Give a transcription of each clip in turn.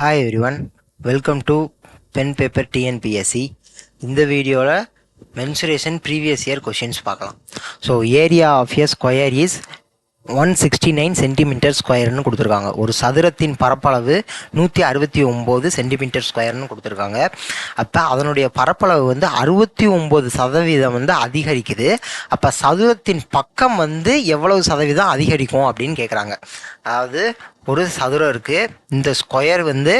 Hi everyone welcome to pen paper TNPSC இந்த வீடியோவில் mensuration previous year questions பார்க்கலாம். So area of a square is one sixty nine centimetre ஸ்கொயர்னு கொடுத்துருக்காங்க. ஒரு சதுரத்தின் பரப்பளவு நூற்றி அறுபத்தி ஒம்பது சென்டிமீட்டர் ஸ்கொயர்னு கொடுத்துருக்காங்க. அப்போ அதனுடைய பரப்பளவு வந்து அறுபத்தி ஒம்பது சதவீதம் வந்து அதிகரிக்குது. அப்போ சதுரத்தின் பக்கம் வந்து எவ்வளவு சதவீதம் அதிகரிக்கும் அப்படின்னு கேட்குறாங்க அதாவது ஒரு சதுரம் இருக்குது இந்த ஸ்கொயர் வந்து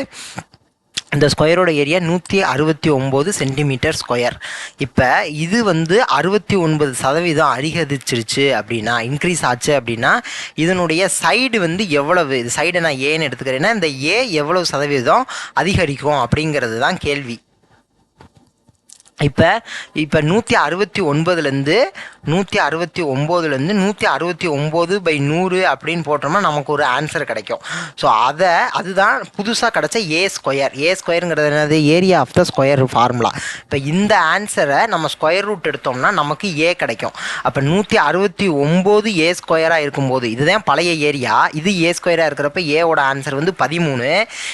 இந்த ஸ்கொயரோட ஏரியா நூற்றி அறுபத்தி ஒம்பது சென்டிமீட்டர் ஸ்கொயர் இப்போ இது வந்து அறுபத்தி ஒன்பது சதவீதம் அதிகரிச்சிருச்சு அப்படின்னா இன்க்ரீஸ் ஆச்சு அப்படின்னா இதனுடைய சைடு வந்து எவ்வளவு இது சைடை நான் ஏன்னு எடுத்துக்கிறேன்னா இந்த ஏ எவ்வளவு சதவீதம் அதிகரிக்கும் அப்படிங்கிறது தான் கேள்வி. இப்போ இப்போ நூற்றி அறுபத்தி ஒன்பதுலேருந்து நூற்றி அறுபத்தி ஒம்போதுலேருந்து நூற்றி அறுபத்தி ஒம்பது பை நூறு அப்படின்னு போட்டோம்னா நமக்கு ஒரு ஆன்சர் கிடைக்கும். ஸோ அதை அதுதான் புதுசாக கிடச்ச ஏ ஸ்கொயர் ஏ ஸ்கொயருங்கிறது என்னது? Area of the square formula இப்போ இந்த ஆன்சரை நம்ம ஸ்கொயர் ரூட் எடுத்தோம்னா நமக்கு ஏ கிடைக்கும். அப்போ நூற்றி அறுபத்தி ஒம்பது ஏ ஸ்கொயராக இருக்கும்போது இதுதான் பழைய ஏரியா இது ஏ ஸ்கொயராக இருக்கிறப்ப ஏவோட ஆன்சர் வந்து பதிமூணு.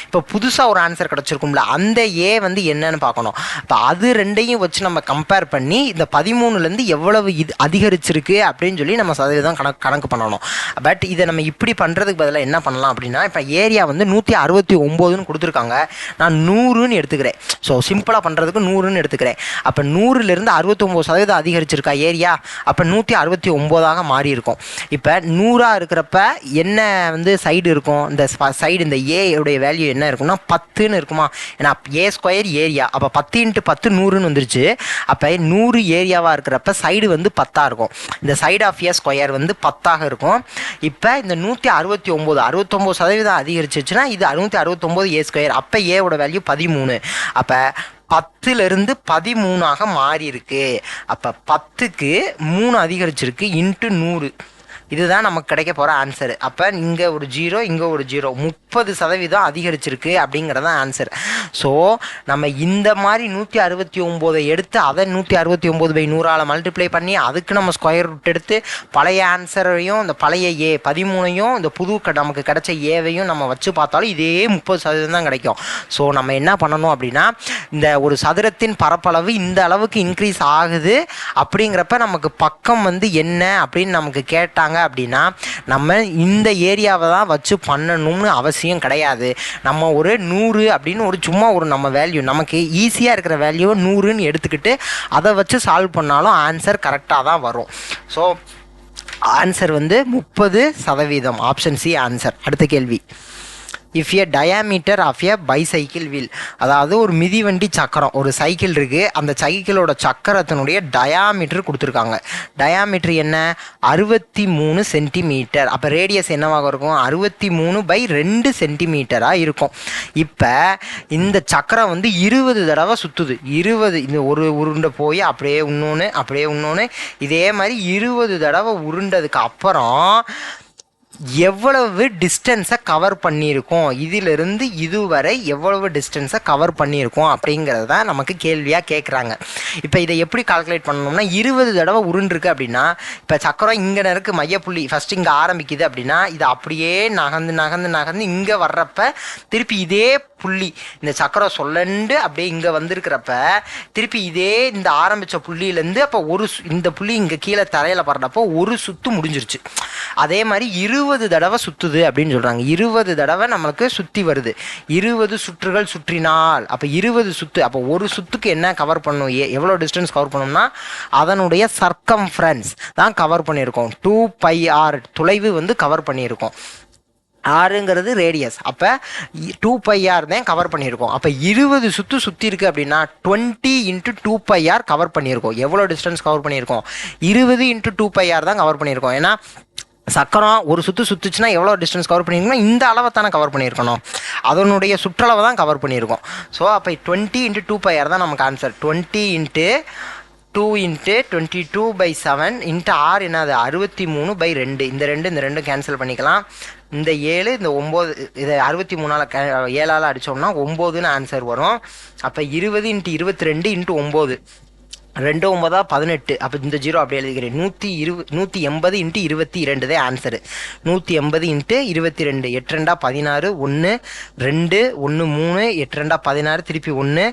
இப்போ புதுசாக ஒரு ஆன்சர் கிடச்சிருக்கும்ல அந்த ஏ வந்து என்னன்னு பார்க்கணும். இப்போ அது ரெண்டையும் வச்சு நம்ம கம்பேர் பண்ணி இந்த பதிமூணுலேருந்து எவ்வளவு இது அதிகரிச்சிருக்கு அப்படின்னு சொல்லி நம்ம சதவீதம் கணக்கு கணக்கு பண்ணணும். பட் இதை நம்ம இப்படி பண்ணுறதுக்கு பதிலாக என்ன பண்ணலாம் அப்படின்னா இப்போ ஏரியா வந்து நூற்றி அறுபத்தி ஒம்போதுன்னு கொடுத்துருக்காங்க. நான் நூறுன்னு எடுத்துக்கிறேன். ஸோ சிம்பிளாக பண்ணுறதுக்கு நூறுன்னு எடுத்துக்கிறேன். அப்போ நூறுலேருந்து அறுபத்தொம்போது சதவீதம் அதிகரிச்சிருக்கா ஏரியா? அப்போ நூற்றி அறுபத்தி ஒம்போதாக மாறி இருக்கும் இப்போ நூறாக இருக்கிறப்ப என்ன வந்து சைடு இருக்கும்? இந்த சைடு இந்த ஏ உடைய வேல்யூ என்ன இருக்கும்னா பத்துன்னு இருக்குமா? ஏன்னா ஏ ஸ்கொயர் ஏரியா. அப்போ பத்து இன்ட்டு பத்து நூறுன்னு வந்துருச்சு. அப்போ நூறு ஏரியாவாக இருக்கிறப்ப சைடு வந்து பத்தாக இருக்கும். இந்த சைடு ஆஃப் ஏ ஸ்கொயர் வந்து பத்தாக இருக்கும். இப்போ இந்த நூற்றி அறுபத்தி ஒம்பது அறுபத்தொம்போது சதவீதம் அதிகரிச்சிச்சுன்னா இது அறுநூற்றி அறுபத்தொம்போது ஏ ஸ்கொயர் அப்போ ஏவோட வேல்யூ பதிமூணு. அப்போ பத்துலேருந்து பதிமூணாக மாறி இருக்கு அப்போ பத்துக்கு மூணு அதிகரிச்சிருக்கு இன்ட்டு நூறு. இதுதான் நமக்கு கிடைக்க போகிற ஆன்சர் அப்போ இங்கே ஒரு ஜீரோ இங்கே ஒரு ஜீரோ முப்பது சதவீதம் அதிகரிச்சிருக்கு அப்படிங்கிறது ஆன்சர் ஸோ நம்ம இந்த மாதிரி நூற்றி அறுபத்தி ஒம்போதை எடுத்து அதை நூற்றி அறுபத்தி ஒம்பது பை நூறால் மல்டிப்ளை பண்ணி அதுக்கு நம்ம ஸ்கொயர் ரூட் எடுத்து பழைய ஆன்சரையும் இந்த பழைய ஏ பதிமூணையும் இந்த புது க- நமக்கு கிடைச்ச ஏவையும் நம்ம வச்சு பார்த்தாலும் இதே முப்பது சதவீதம் தான் கிடைக்கும். ஸோ நம்ம என்ன பண்ணணும் அப்படின்னா இந்த ஒரு சதுரத்தின் பரப்பளவு இந்த அளவுக்கு இன்க்ரீஸ் ஆகுது அப்படிங்கிறப்ப நமக்கு பக்கம் வந்து என்ன அப்படின்னு நமக்கு கேட்டாங்க அப்படின்னா நம்ம இந்த ஏரியாவை தான் வச்சு பண்ணணும்னு அவசியம் கிடையாது. நம்ம ஒரு நூறு அப்படின்னு ஒரு சும்மா ஒரு நம்ம வேல்யூ நமக்கு ஈஸியாக இருக்கிற வேல்யூ நூறுன்னு எடுத்துக்கிட்டு அதை வச்சு சால்வ் பண்ணாலும் ஆன்சர் கரெக்டாக தான் வரும். ஸோ ஆன்சர் வந்து முப்பது சதவீதம் ஆப்ஷன் சி ஆன்சர் அடுத்த கேள்வி. If a diameter of a bicycle wheel அதாவது ஒரு மிதிவண்டி சக்கரம் ஒரு சைக்கிள் இருக்குது அந்த சைக்கிளோட சக்கரத்தினுடைய டயாமீட்டர் கொடுத்துருக்காங்க. டயாமீட்டர் என்ன? அறுபத்தி மூணு சென்டிமீட்டர் அப்போ ரேடியஸ் என்னவாக இருக்கும்? அறுபத்தி மூணு பை ரெண்டு சென்டிமீட்டராக இருக்கும். இப்போ இந்த சக்கரம் வந்து இருபது தடவை சுற்றுது இருபது இந்த ஒரு உருண்டை போய் அப்படியே இன்னொன்று அப்படியே இன்னொன்று இதே மாதிரி இருபது தடவை உருண்டதுக்கு அப்புறம் எவ்வளவு டிஸ்டன்ஸை கவர் பண்ணியிருக்கோம்? இதிலிருந்து இதுவரை எவ்வளவு டிஸ்டன்ஸை கவர் பண்ணியிருக்கோம்? அப்படிங்கிறது தான் நமக்கு கேள்வியாக கேட்குறாங்க இப்போ இதை எப்படி கால்குலேட் பண்ணணும்னா இருபது தடவை உருண்டுருக்கு அப்படின்னா இப்போ சக்கரம் இங்கே இருக்கு மையப்புள்ளி ஃபஸ்ட்டு இங்கே ஆரம்பிக்குது அப்படின்னா இது அப்படியே நகர்ந்து நகர்ந்து நகர்ந்து இங்கே வர்றப்ப திருப்பி இதே புள்ளி இந்த சக்கரம் சொல்லண்டு அப்படியே இங்கே வந்திருக்கிறப்ப திருப்பி இதே இந்த ஆரம்பித்த புள்ளியிலேருந்து அப்போ ஒரு சு- இந்த புள்ளி இங்கே கீழே தரையில் படுறப்போ ஒரு சுத்து முடிஞ்சிருச்சு. அதே மாதிரி இரு இருபது தடவை சுற்றுது அப்படின்னு சொல்கிறாங்க இருபது தடவை நம்மளுக்கு சுற்றி வருது. இருபது சுற்றுகள் சுற்றினால். அப்போ இருபது சுத்து அப்போ ஒரு சுற்றுக்கு என்ன கவர் பண்ணும்? எ- எவ்வளோ டிஸ்டன்ஸ் கவர் பண்ணோம்னா அதனுடைய சர்க்கம்ஃபரன்ஸ் தான் கவர் பண்ணியிருக்கோம். டூ பை ஆர் தொலைவு வந்து கவர் பண்ணியிருக்கோம். ஆறுங்கிறது ரேடியஸ் அப்போ டூ பை ஆர் தான் கவர் பண்ணியிருக்கோம். அப்போ இருபது சுற்று சுற்றி இருக்குது அப்படின்னா twenty into two pi R cover பண்ணியிருக்கோம். எவ்வளோ டிஸ்டன்ஸ் கவர் பண்ணியிருக்கோம்? இருபது இன்ட்டு டூ பை ஆர் தான் கவர் பண்ணியிருக்கோம். ஏன்னா சக்கரம் ஒரு சுற்று சுற்றுச்சுன்னா எவ்வளோ டிஸ்டன்ஸ் கவர் பண்ணியிருக்கணும் இந்த அளவை தானே கவர் பண்ணியிருக்கணும். அதனுடைய சுற்றளவை தான் கவர் பண்ணியிருக்கோம். ஸோ அப்போ twenty into two pi R தான் நமக்கு answer twenty into two into twenty two by seven into ஆறு என்னது? அறுபத்தி மூணு பை ரெண்டு. இந்த ரெண்டு இந்த ரெண்டும் கேன்சல் பண்ணிக்கலாம். இந்த ஏழு இந்த ஒம்பது இதை அறுபத்தி மூணால் கே ஏழால் அடித்தோம்னா ஒம்போதுன்னு ஆன்சர் வரும். அப்போ இருபது இன்ட்டு இருபத்தி ரெண்டு இன்ட்டு ஒம்பது. ரெண்டு ஒன்பதா பதினெட்டு. அப்போ இந்த ஜீரோ அப்படியே எழுதிக்கிறேன். நூற்றி இரு நூற்றி எண்பது இன்ட்டு இருபத்தி இரண்டு தான் ஆன்சரு நூற்றி எண்பது இன்ட்டு இருபத்தி ரெண்டு எட்டு ரெண்டா பதினாறு ஒன்று ரெண்டு ஒன்று மூணு எட்டு ரெண்டா பதினாறு திருப்பி ஒன்று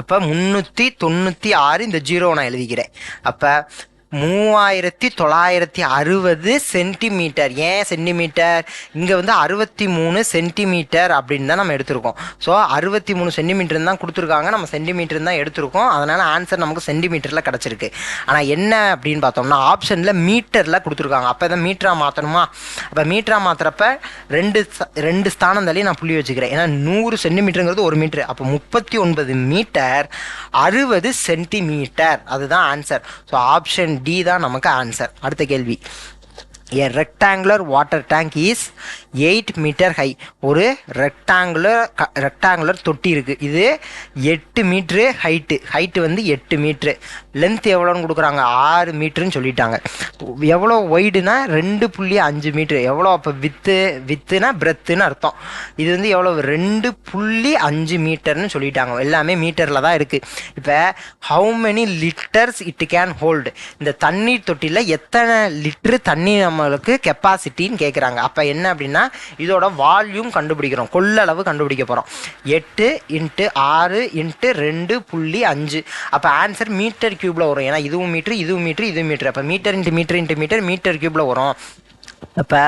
அப்போ முந்நூற்றி தொண்ணூற்றி ஆறு இந்த ஜீரோ நான் எழுதிக்கிறேன். அப்போ மூவாயிரத்தி தொள்ளாயிரத்தி அறுபது சென்டிமீட்டர். ஏன் சென்டிமீட்டர்? இங்கே வந்து அறுபத்தி மூணு சென்டிமீட்டர் அப்படின்னு தான் நம்ம எடுத்திருக்கோம். ஸோ அறுபத்தி மூணு சென்டிமீட்டர் தான் கொடுத்துருக்காங்க. நம்ம சென்டிமீட்டர் தான் எடுத்திருக்கோம். அதனால் ஆன்சர் நமக்கு சென்டிமீட்டரில் கிடச்சிருக்கு. ஆனால் என்ன அப்படின்னு பார்த்தோம்னா ஆப்ஷனில் மீட்டரில் கொடுத்துருக்காங்க. அப்போ தான் மீட்டராக மாற்றணுமா அப்போ மீட்டராக மாற்றுறப்ப ரெண்டு ரெண்டு ஸ்தானம் தள்ளி நான் புள்ளி வச்சுக்கிறேன். ஏன்னா நூறு சென்டிமீட்டருங்கிறது ஒரு மீட்டர். அப்போ முப்பத்தி ஒன்பது மீட்டர் அறுபது சென்டிமீட்டர். அதுதான் answer so option option D தான் நமக்கு ஆன்சர் அடுத்த கேள்வி. A rectangular water tank is eight metre high ஒரு ரெக்டாங்குலர் ரெக்டாங்குலர் தொட்டி இருக்குது இது எட்டு மீட்ரு ஹைட்டு ஹைட்டு வந்து எட்டு மீட்ரு லென்த் எவ்வளோன்னு கொடுக்குறாங்க? ஆறு மீட்ருன்னு சொல்லிட்டாங்க. எவ்வளோ ஒய்டுனா ரெண்டு புள்ளி அஞ்சு மீட்ரு எவ்வளோ அப்போ வித்து வித்துனா பிரெத்துன்னு அர்த்தம். இது வந்து எவ்வளோ ரெண்டு புள்ளி அஞ்சு மீட்டர்னு சொல்லிட்டாங்க. எல்லாமே மீட்டரில் தான் இருக்குது இப்போ how many litres it can hold இந்த தண்ணீர் தொட்டியில் எத்தனை லிட்டரு தண்ணி நம்மளுக்கு கெப்பாசிட்டின்னு கேட்குறாங்க அப்போ என்ன அப்படின்னா இதோட வால்யூம் கண்டுபிடிக்கிறோம். கொள்ளளவு கண்டுபிடிக்க போகிறோம் எட்டு இன்ட்டு ஆறு இன்ட்டு ரெண்டு புள்ளி அஞ்சு. அப்போ ஆன்சர் மீட்டர் கியூப்பில் வரும். ஏன்னா இதுவும் மீட்ரு இதுவும் மீட்ரு இதுவும் மீட்ரு அப்போ metre into metre into metre metre கியூப்பில் வரும். அப்போ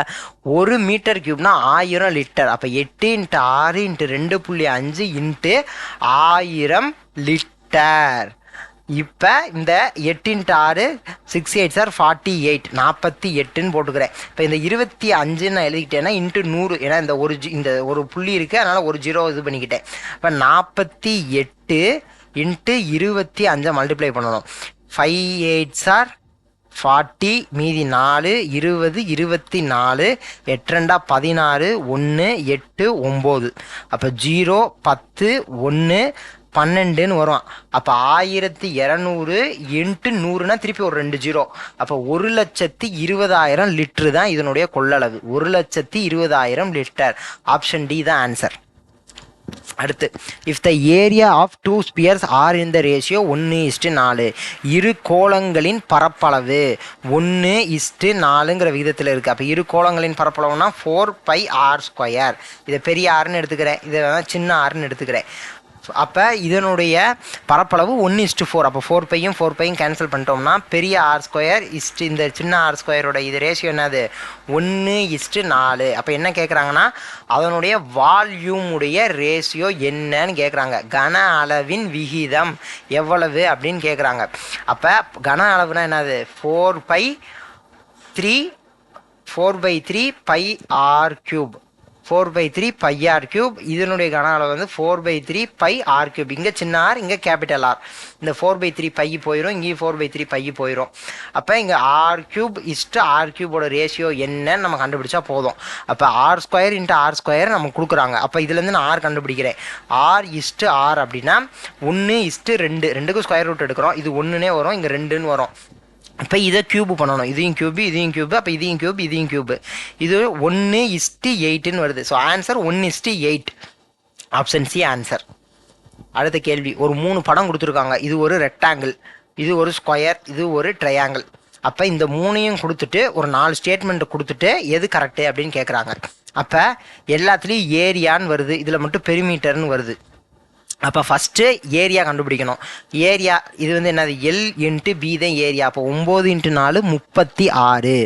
ஒரு மீட்டர் கியூப்னா ஆயிரம் லிட்டர் அப்போ எட்டு இன்ட்டு ஆறு இன்ட்டு ரெண்டு புள்ளி அஞ்சு இன்ட்டு ஆயிரம் லிட்டர் இப்போ இந்த எட்டின்ட்டு ஆறு six eight sir forty eight நாற்பத்தி எட்டுன்னு போட்டுக்கிறேன். இப்போ இந்த இருபத்தி அஞ்சுன்னு நான் எழுதிக்கிட்டேன்னா இன்ட்டு நூறு ஏன்னா இந்த ஒரு ஜி இந்த ஒரு புள்ளி இருக்குது அதனால் ஒரு ஜீரோ இது பண்ணிக்கிட்டேன். இப்போ நாற்பத்தி எட்டு இன்ட்டு இருபத்தி அஞ்சை மல்டிப்ளை பண்ணணும். ஃபைவ் எயிட் சார் ஃபார்ட்டி மீதி நாலு இருபது இருபத்தி நாலு எட்ரெண்டா பதினாறு ஒன்று எட்டு ஒம்பது. அப்போ ஜீரோ பத்து ஒன்று பன்னெண்டுன்னு வரும். அப்போ ஆயிரத்தி இரநூறு எட்டு நூறுனா திருப்பி ஒரு ரெண்டு ஜீரோ. அப்போ ஒரு லட்சத்தி இருபதாயிரம் லிட்ரு தான் இதனுடைய கொள்ளளவு. ஒரு லட்சத்தி இருபதாயிரம் லிட்டர். ஆப்ஷன் டி தான் ஆன்சர் அடுத்து if the area of two spheres are in the ratio ஒன்று இஸ்ட்டு நாலு. இரு கோலங்களின் பரப்பளவு ஒன்று இஸ்ட்டு நாலுங்கிற விகிதத்தில் இருக்குது அப்போ இரு கோலங்களின் பரப்பளவுனா ஃபோர் பை ஆர் ஸ்கொயர் இதை பெரிய ஆறுன்னு எடுத்துக்கிறேன். இதை சின்ன ஆறுன்னு எடுத்துக்கிறேன். அப்போ இதனுடைய பரப்பளவு ஒன் இஸ்டு ஃபோர் அப்போ ஃபோர் பையும் ஃபோர் பையும் கேன்சல் பண்ணிட்டோம்னா பெரிய ஆர் ஸ்கொயர் இஸ்ட் இந்த சின்ன ஆர் ஸ்கொயரோட இது ரேஷியோ என்னது? ஒன்று இஸ்ட்டு நாலு. அப்போ என்ன கேட்குறாங்கன்னா அதனுடைய வால்யூமுடைய ரேஷியோ என்னன்னு கேட்குறாங்க கன அளவின் விகிதம் எவ்வளவு அப்படின்னு கேட்குறாங்க அப்போ கன அளவுனா என்னது? Four pi three four pi three pi R cube four pi three pi R cube இதனுடைய கன அளவு வந்து four pi three pi R cube இங்கே சின்ன ஆர் இங்கே கேபிட்டல் ஆர் இந்த ஃபோர் பை த்ரீ பை போயிடும் இங்கேயும் ஃபோர் பை த்ரீ பை போயிடும் அப்போ இங்கே R cube is to R கியூபோட ratio என்னன்னு நம்ம கண்டுபிடிச்சா போதும். அப்போ R square into R square நமக்கு கொடுக்குறாங்க. அப்போ இதுலேருந்து நான் ஆர் கண்டுபிடிக்கிறேன். ஆர் இஸ்ட்டு ஆர் அப்படின்னா ஒன்று இஸ்ட்டு ரெண்டு. ரெண்டுக்கும் ஸ்கொயர் ரூட் எடுக்கிறோம். இது ஒன்றுனே வரும் இங்கே ரெண்டுன்னு வரும். இப்போ இதை கியூப் பண்ணணும். இதையும் கியூப் இதையும் கியூப் அப்போ இதையும் கியூப் இதையும் கியூப் இது ஒன்று இஸ்டி எயிட்டுன்னு வருது. So answer one is to eight option C answer அடுத்த கேள்வி. ஒரு மூணு படம் கொடுத்துருக்காங்க. இது ஒரு ரெக்டாங்கிள் இது ஒரு ஸ்கொயர் இது ஒரு ட்ரையாங்கிள் அப்போ இந்த மூணையும் கொடுத்துட்டு ஒரு நாலு ஸ்டேட்மெண்ட் கொடுத்துட்டு எது கரெக்டு அப்படின்னு கேட்குறாங்க அப்போ எல்லாத்துலேயும் ஏரியான்னு வருது. இதில் மட்டும் பெரிமீட்டர்னு வருது. அப்போ ஃபஸ்ட்டு ஏரியா கண்டுபிடிக்கணும். ஏரியா இது வந்து என்னது? எல் இன்ட்டு பி தான் ஏரியா அப்போ ஒம்பது இன்ட்டு நாலு முப்பத்தி ஆறு.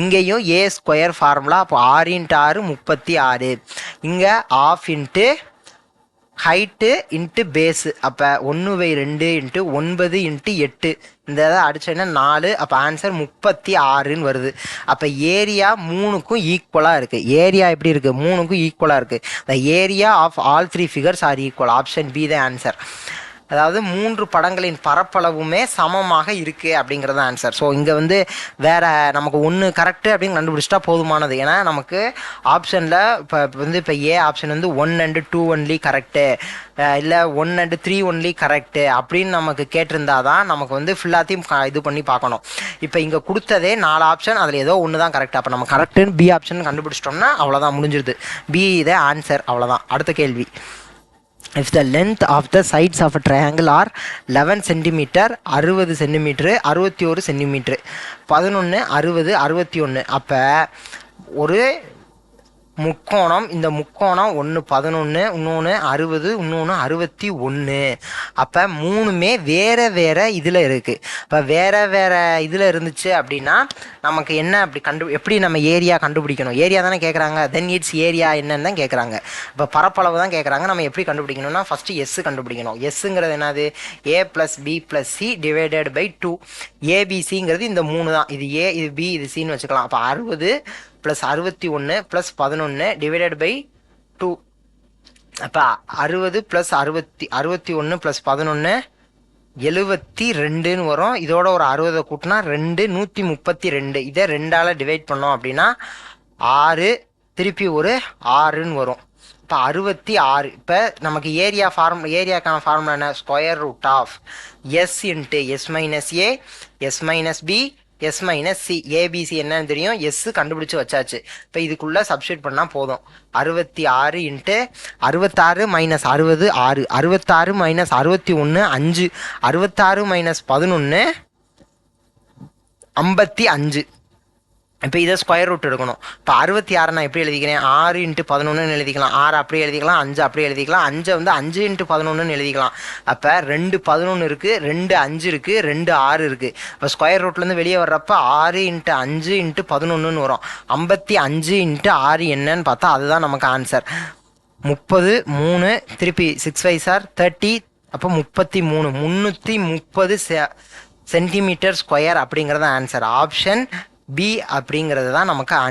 இங்கேயும் ஏ ஸ்கொயர் ஃபார்முலா அப்போ ஆறு இன்ட்டு ஆறு முப்பத்தி ஆறு. இங்கே half into height into base அப்போ ஒன்று பை ரெண்டு இன்ட்டு ஒன்பது இன்ட்டு எட்டு. இந்த இதை அடித்தோன்னா நாலு அப்போ ஆன்சர் முப்பத்தி ஆறுன்னு வருது. அப்போ ஏரியா மூணுக்கும் ஈக்குவலாக இருக்குது ஏரியா எப்படி இருக்குது மூணுக்கும் ஈக்குவலாக இருக்குது the area of all three figures are equal option B the answer அதாவது மூன்று படங்களின் பரப்பளவுமே சமமாக இருக்குது அப்படிங்கிறது ஆன்சர் ஸோ இங்கே வந்து வேறு நமக்கு ஒன்று கரெக்டு அப்படின்னு கண்டுபிடிச்சிட்டா போதுமானது. ஏன்னா நமக்கு ஆப்ஷனில் இப்போ வந்து இப்போ ஏ ஆப்ஷன் வந்து one and two only correct இல்லை one and three only correct அப்படின்னு நமக்கு கேட்டிருந்தா தான் நமக்கு வந்து ஃபுல்லாத்தையும் க- இது பண்ணி பார்க்கணும். இப்போ இங்கே கொடுத்ததே நாலு ஆப்ஷன் அதில் ஏதோ ஒன்று தான் கரெக்ட் அப்போ நம்ம கரெக்டுன்னு பி ஆப்ஷன் கண்டுபிடிச்சிட்டோம்னா அவ்வளோதான் முடிஞ்சிருது. பி இதே ஆன்சர் அவ்வளோதான் அடுத்த கேள்வி. If the length of the sides of a triangle are eleven centimetre அறுபது சென்டிமீட்ரு அறுபத்தி ஒரு சென்டிமீட்ரு பதினொன்று அறுபது அறுபத்தி ஒன்று அப்போ ஒரு முக்கோணம் இந்த முக்கோணம் ஒன்று பதினொன்று இன்னொன்று அறுபது இன்னொன்று அறுபத்தி ஒன்று அப்போ மூணுமே வேறு வேறு இதில் இருக்குது இப்போ வேறு வேறு இதில் இருந்துச்சு அப்படின்னா நமக்கு என்ன அப்படி கண்டு எப்படி நம்ம ஏரியா கண்டுபிடிக்கணும்? ஏரியா தானே கேட்குறாங்க தென் இட்ஸ் ஏரியா என்னன்னு தான் கேட்குறாங்க இப்போ பரப்பளவு தான் கேட்குறாங்க நம்ம எப்படி கண்டுபிடிக்கணும்னா ஃபஸ்ட்டு எஸ் கண்டுபிடிக்கணும். எஸ்ஸுங்கிறது என்னது? A plus B plus C divided by two ஏபிசிங்கிறது இந்த மூணு தான். இது ஏ இது பி இது சின்னு வச்சுக்கலாம். அப்போ அறுபது ப்ளஸ் அறுபத்தி ஒன்று ப்ளஸ் பதினொன்று டிவைடட் பை டூ அப்போ அறுபது ப்ளஸ் அறுபத்தி அறுபத்தி ஒன்று ப்ளஸ் பதினொன்று எழுபத்தி ரெண்டுன்னு வரும். இதோட ஒரு அறுபதை கூட்டினா ரெண்டு நூற்றி முப்பத்தி ரெண்டு. இதை ரெண்டால் டிவைட் பண்ணோம் அப்படின்னா ஆறு திருப்பி ஒரு ஆறுன்னு வரும். இப்போ அறுபத்தி ஆறு இப்போ நமக்கு ஏரியா ஃபார்ம் ஏரியாக்கான ஃபார்முலா என்ன? Square root of S into S minus A S minus B S minus C ABC என்னன்னு தெரியும். எஸ் கண்டுபிடிச்சு வச்சாச்சு. இப்போ இதுக்குள்ளே சப்ஸ்டியூட் பண்ணால் போதும். அறுபத்தி ஆறு இன்ட்டு அறுபத்தாறு மைனஸ் அறுபது ஆறு. அறுபத்தாறு மைனஸ் அறுபத்தி ஒன்று அஞ்சு. அறுபத்தாறு மைனஸ் பதினொன்று ஐம்பத்தி அஞ்சு. இப்போ இதை ஸ்கொயர் ரூட் எடுக்கணும். இப்போ அறுபத்தி ஆறு நான் எப்படி எழுதிக்கிறேன்? ஆறு இன்ட்டு பதினொன்றுன்னு எழுதிக்கலாம். ஆறு அப்படியே எழுதிக்கலாம் அஞ்சு அப்படியே எழுதிக்கலாம். அஞ்சை வந்து அஞ்சு இன்ட்டு பதினொன்றுன்னு எழுதிக்கலாம். அப்போ ரெண்டு பதினொன்று இருக்குது ரெண்டு அஞ்சு இருக்குது ரெண்டு ஆறு இருக்குது இப்போ ஸ்கொயர் ரூட்லேருந்து வெளியே வர்றப்ப ஆறு இன்ட்டு அஞ்சு இன்ட்டு பதினொன்றுன்னு வரும். ஐம்பத்தி அஞ்சு இன்ட்டு ஆறு என்னன்னு பார்த்தா அதுதான் நமக்கு ஆன்சர் முப்பது மூணு திருப்பி சிக்ஸ் ஃபைவ் சார் தேர்ட்டி அப்போ முப்பத்தி மூணு. முந்நூற்றி முப்பது செ சென்டிமீட்டர் ஸ்கொயர் அப்படிங்கிறத ஆன்சர் ஆப்ஷன் பி அப்படிங்கிறது தான் நமக்கு